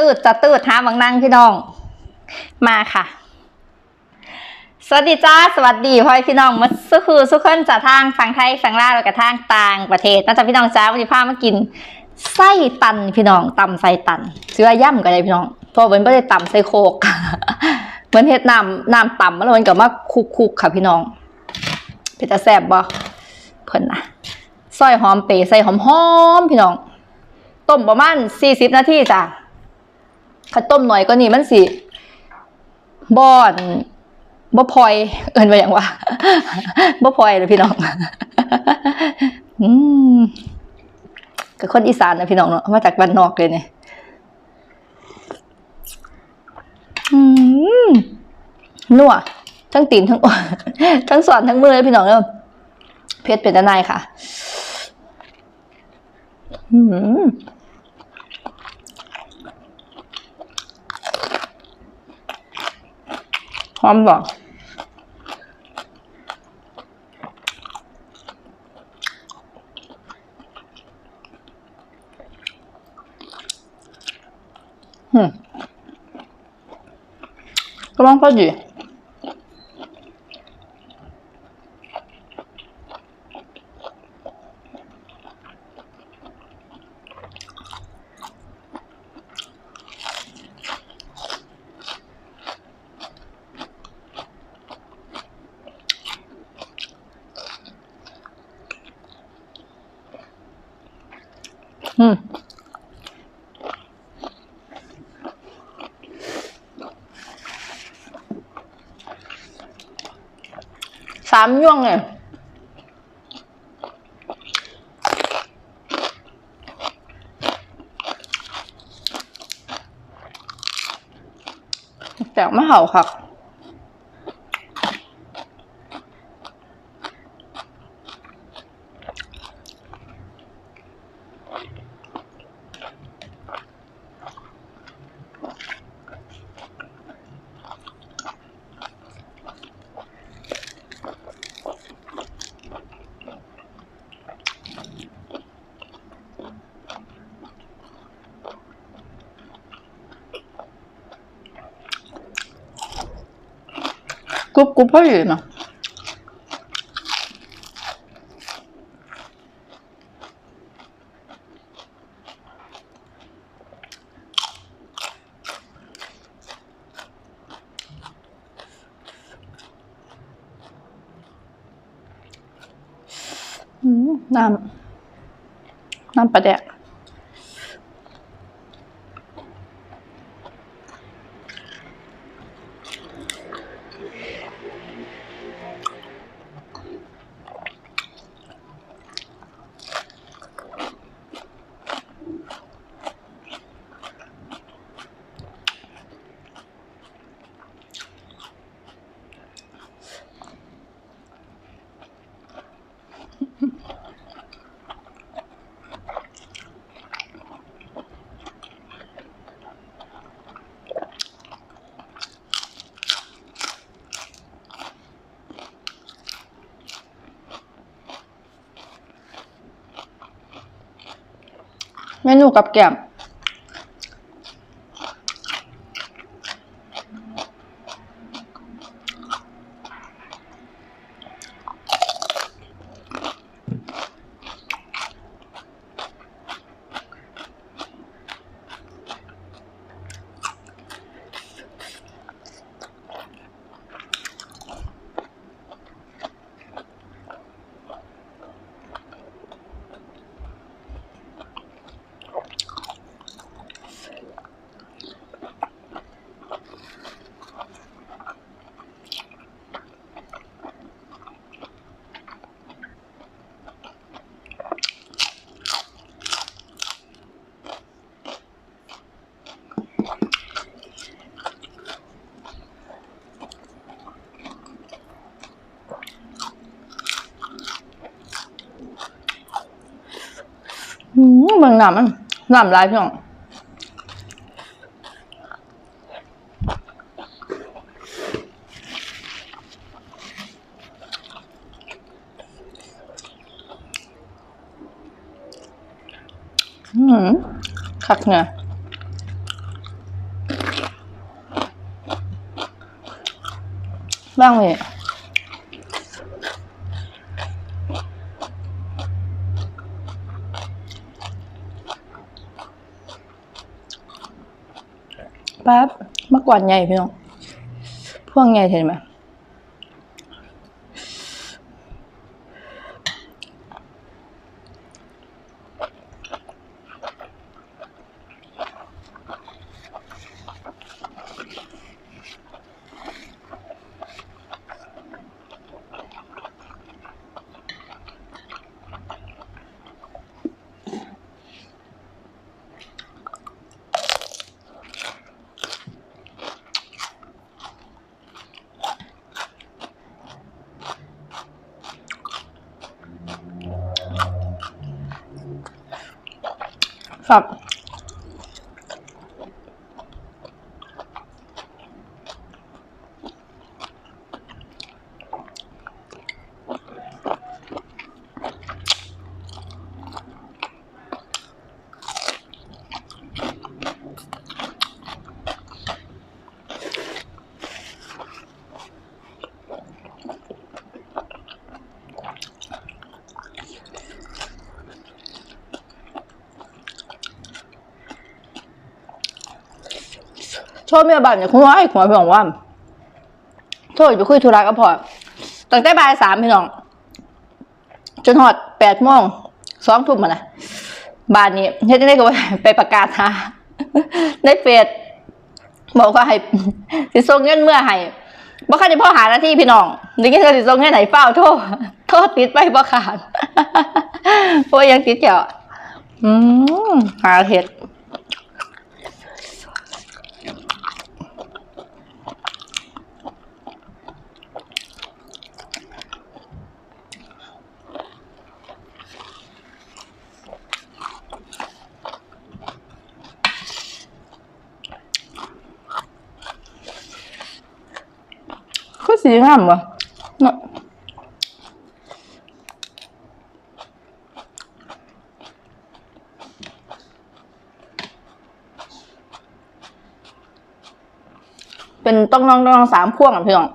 ตืดจะตืดหาบางนั่งพี่น้อง มาค่ะ สวัสดีจ้าสวัสดีพ่อพี่น้องมาสุคือสุขคนจากทางฝั่งไทยฝั่งลาวแล้วก็ทางต่างประเทศน่าจะพี่น้องจ้าวันนี้พามากินไส้ตันพี่น้องตำไส้ตันซื้อย่ำก็ได้พี่น้องเพราะมันไม่ได้ตำไส้โคกเหมือนเฮ็ดน้ำน้ำตำแล้วมันก็มาคุกๆค่ะพี่น้องเผ็ดจะแซ่บบ่เพิ่นนะซอยหอมเปย์ใส่หอมๆพี่น้องต้มประมาณสี่สิบนาทีจ้ะ ถ้าต้มหน่อยก็นี่มันสิบอนบ่พลอย เอินไปอย่างว่าบ่พลอยเลยพี่น้องอืมกับคนอีสานนะพี่น้องเนาะมาจากบ้านนอกเลยเนี่ยอืมนัวทั้งตีนทั้งทั้งสอนทั้งมือเลยพี่น้องเนาะเพชรเป็นตะนายค่ะ อืม หอมบ่ อืมสามย่วงเลยแต่ไม่เห่าค่ะ กรุบกรุบพอดีเนาะอืมน้ำน้ำปลาแดก เมนูกับแก้ม งหนามมันหนามลายพี่น้องอืมคักเนี่ยบ้างเลย ก่อนใหญ่พี่น้องพวงใหญ่เห็นไหม ครับ โทษเมียบ้านเนี่ยคุณว่าไอ้หัวพี่น้องว่าโทษไปคุยธุระก็พอตั้งแต่บ่ายสามพี่น้อง จนหอดแปดโมงสองทุ่มมานะบ้านนี้เฮ็ดได้ก็ว่าไปประกาศหาในเฟซบอกว่าให้สิส่งเงินเมื่อให้บ่คันจะพ่อหาหน้าที่พี่น้องนี่ก็สิส่งเงินไหนเฝ้าโทษโทษติดไปบ่ขาดเพราะยังติดเจ้าอืมหาเห็ด สีงามวะเนาะเป็นต้องน้องต้องน้องสามพวงอะพี่น้อง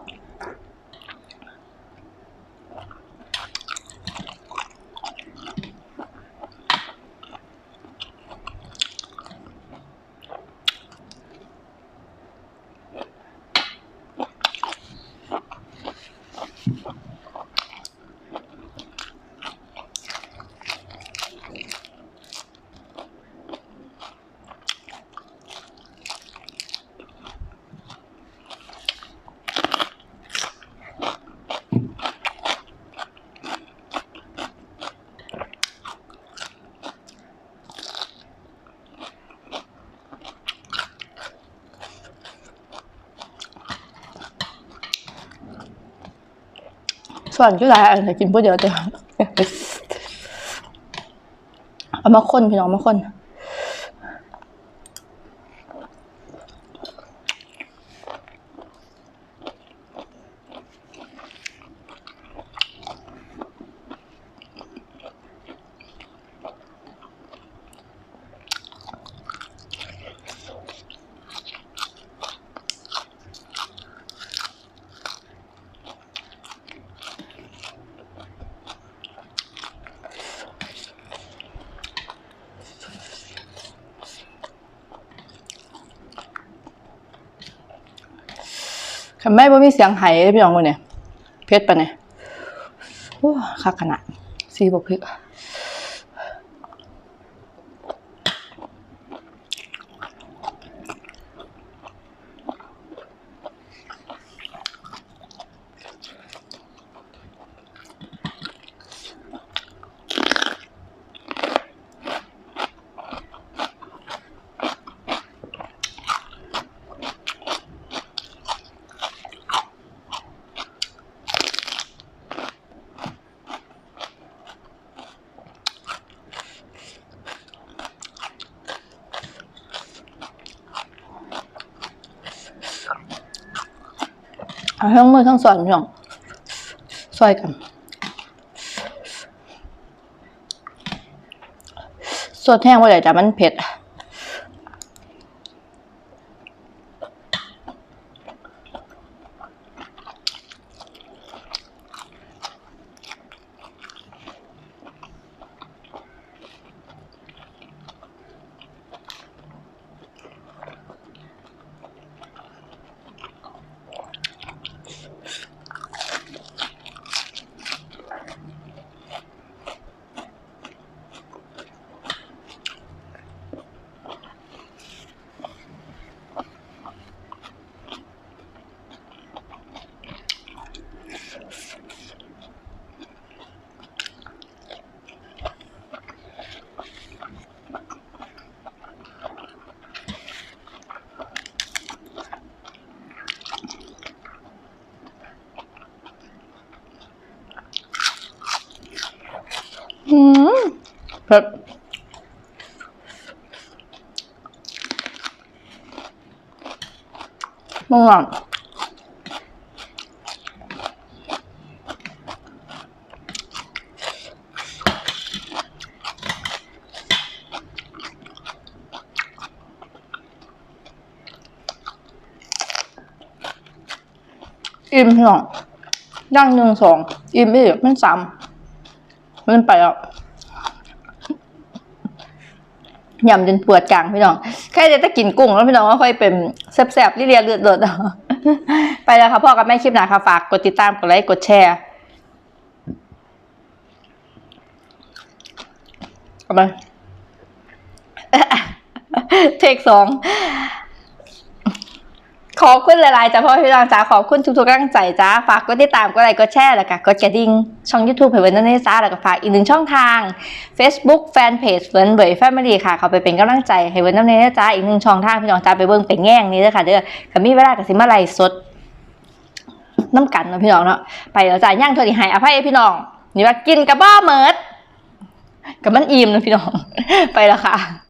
ส่วนก็หลายอันแต่กินผู้เดียวแต่เอามาคนพี่น้องมาคน คันไม่บ่มีเสียงไหเลยพี่น้องมือเนี่ยเพชรปะเนี่ยโอ้คักขนาดสีบกพริก เอาทั้งมือทั้งส่วนพี่น้องซอยกันสดแห้งบ่ได้จ้ะมันเผ็ด เผ็ดม่วงอิ่มพี่น้อย่างหนึ่งสองอิ่มอีกมันสามมันไปอะ ยำจนปวดกลางพี่น้องแค่จะตะกินกุ้งแล้วพี่น้องก็ค่อยเป็นแสบๆที่เรียนเลือดเลือดไปแล้วค่ะพ่อกับแม่คลิปหนาค่ะฝากกดติดตามกดไลค์กดแชร์เอาไปเทคสอง ขอบคุณหลายๆจ้าพ่อพี่น้องจ้าขอบคุณทุกๆกำลังใจจ้าฝากกดติดตามกดไลค์กดแชร์แล้วก็กดกระดิ่งช่อง YouTube เผยเวนนั่นเอจ้าแล้วก็ฝากอีกหนึ่งช่องทาง Facebook Fanpage เฟิร์นเบยแฟมิลี่ค่ะเขาไปเป็นกำลังใจให้เวนนั่นเองจ้าอีกหนึ่งช่องทางพี่น้องจ้าไปเบิ่งไปแง่งนี้เด้อค่ะเด้อก็มีเวลากับสิมาไลฟ์สดน้ำกันเนาะพี่น้องเนาะไปแล้วจ้าย่างเทอดีให้อภัยพี่น้องนี่ว่ากินกับบ้าเมิดกับมันอิ่มเนะพี่น้องไปแล้วค่ะ